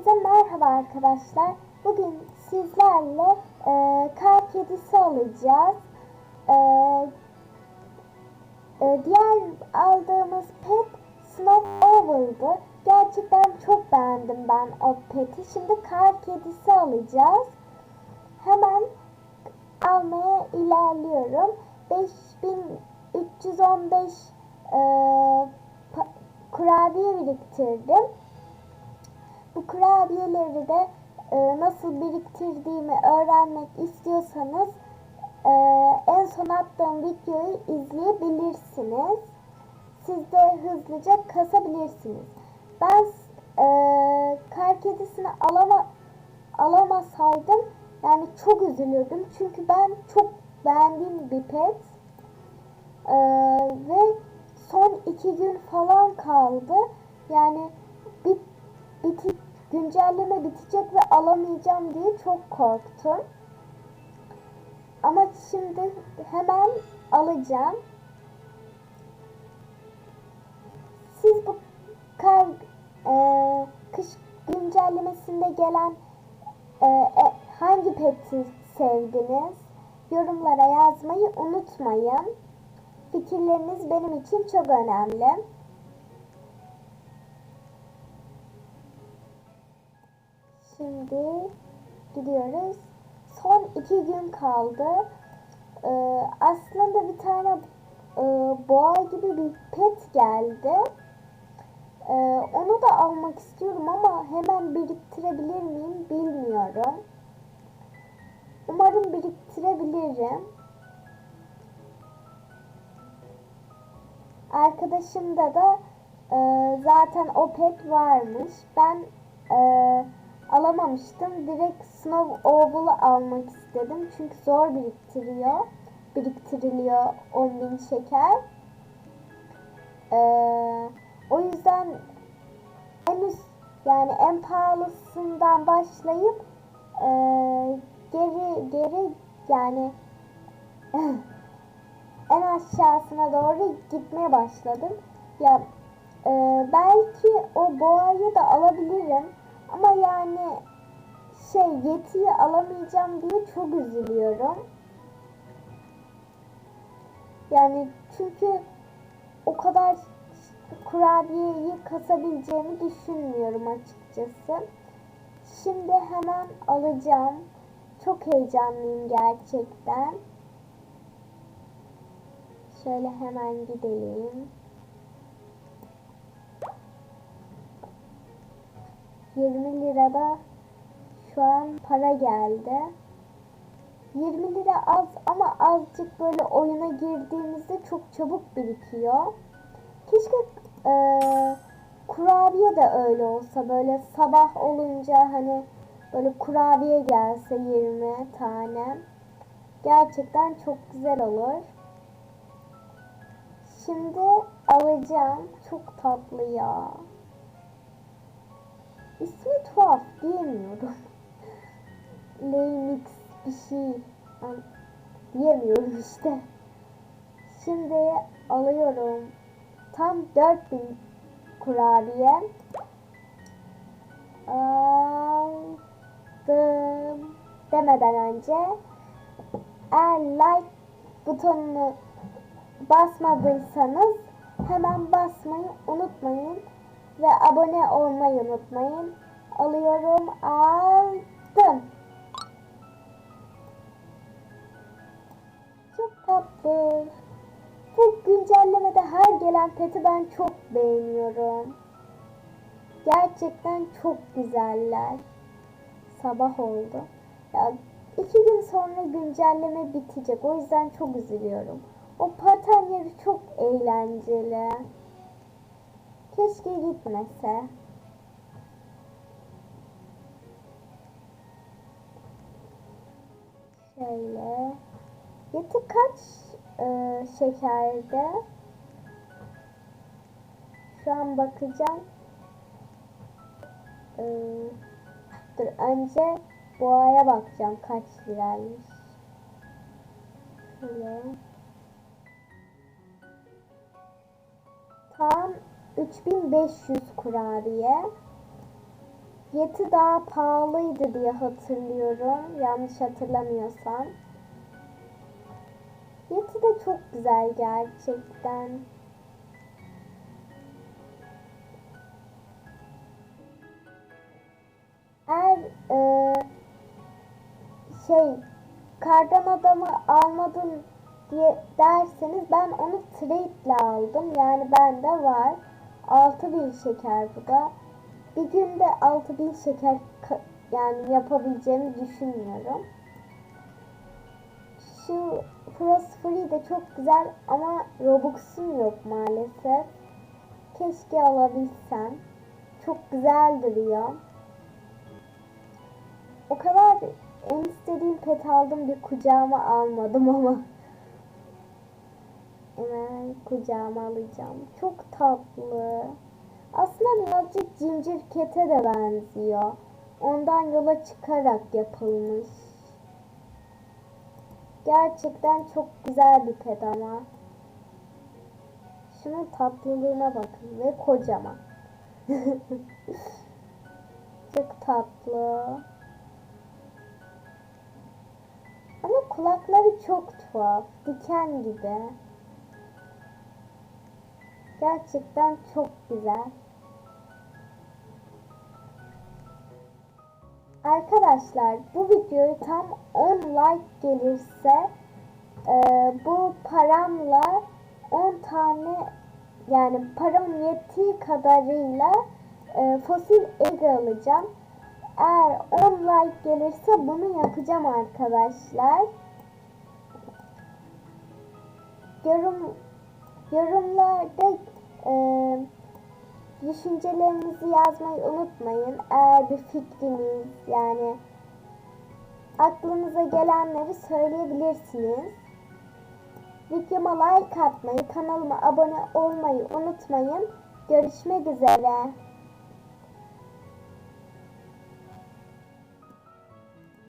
Hepinize merhaba arkadaşlar. Bugün sizlerle e, kar kedisi alacağız. E, e, diğer aldığımız pet Snow Oval'dı. Gerçekten çok beğendim ben o peti. Şimdi kar kedisi alacağız. Hemen almaya ilerliyorum. 5315 e, kurabiye biriktirdim. Bu kurabiyeleri de e, nasıl biriktirdiğimi öğrenmek istiyorsanız e, en son attığım videoyu izleyebilirsiniz. Siz de hızlıca kasabilirsiniz. Ben e, kar kedisini alama, alamasaydım yani çok üzülürdüm. Çünkü ben çok beğendiğim bir pet. E, ve son iki gün falan kaldı. Yani bir biti, güncelleme bitecek ve alamayacağım diye çok korktum. Ama şimdi hemen alacağım. Siz bu kar e, kış güncellemesinde gelen e, e, hangi peti sevdiniz? Yorumlara yazmayı unutmayın. Fikirleriniz benim için çok önemli. Şimdi gidiyoruz. Son iki gün kaldı. Ee, aslında bir tane e, boğa gibi bir pet geldi. Ee, onu da almak istiyorum ama hemen biriktirebilir miyim bilmiyorum. Umarım biriktirebilirim. Arkadaşımda da e, zaten o pet varmış. Ben e, alamamıştım. Direkt Snow Oval'ı almak istedim. Çünkü zor biriktiriyor. Biriktiriliyor 10.000 şeker. Ee, o yüzden en yani en pahalısından başlayıp e, geri geri yani en aşağısına doğru gitmeye başladım. Ya e, belki o boğayı da alabilirim. Ama yani şey yetiyi alamayacağım diye çok üzülüyorum. Yani çünkü o kadar kurabiyeyi kasabileceğimi düşünmüyorum açıkçası. Şimdi hemen alacağım. Çok heyecanlıyım gerçekten. Şöyle hemen gidelim. 20 lirada şu an para geldi. 20 lira az ama azıcık böyle oyuna girdiğimizde çok çabuk birikiyor. Keşke e, kurabiye de öyle olsa böyle sabah olunca hani böyle kurabiye gelse 20 tane. Gerçekten çok güzel olur. Şimdi alacağım. Çok tatlı ya. İsmi tuhaf diyemiyorum. Leymix bir şey An- diyemiyorum işte. Şimdi alıyorum. Tam 4000 kurabiye. Aldım demeden önce eğer like butonunu basmadıysanız hemen basmayı unutmayın ve abone olmayı unutmayın. Alıyorum, aldım. Çok tatlı. Bu güncellemede her gelen peti ben çok beğeniyorum. Gerçekten çok güzeller. Sabah oldu. Ya iki gün sonra güncelleme bitecek. O yüzden çok üzülüyorum. O paten yeri çok eğlenceli. Keşke gitmese. Şöyle. Yeti kaç e, şekerde? Şu an bakacağım. E, dur önce boğaya bakacağım kaç liraymış. Şöyle. Tam 3500 kurabiye. Yeti daha pahalıydı diye hatırlıyorum. Yanlış hatırlamıyorsam. Yeti de çok güzel gerçekten. Eğer e, şey kardan adamı almadın diye derseniz ben onu trade ile aldım. Yani bende var. 6000 şeker bu da. Bir günde 6000 şeker yani yapabileceğimi düşünmüyorum. Şu Frost Free de çok güzel ama Robux'um yok maalesef. Keşke alabilsem. Çok güzel duruyor. O kadar en istediğim pet aldım bir kucağıma almadım ama. Hemen kucağıma alacağım. Çok tatlı. Aslında birazcık cincir kete de benziyor. Ondan yola çıkarak yapılmış. Gerçekten çok güzel bir pet ama. Şunun tatlılığına bakın ve kocaman. çok tatlı. Ama kulakları çok tuhaf. Diken gibi. Gerçekten çok güzel. Arkadaşlar bu videoyu tam 10 like gelirse e, bu paramla 10 tane yani param yettiği kadarıyla e, fosil egg alacağım. Eğer 10 like gelirse bunu yapacağım arkadaşlar. Yorum yorumlarda e, düşüncelerinizi yazmayı unutmayın. Eğer bir fikriniz yani aklınıza gelenleri söyleyebilirsiniz. Videoma like atmayı, kanalıma abone olmayı unutmayın. Görüşmek üzere.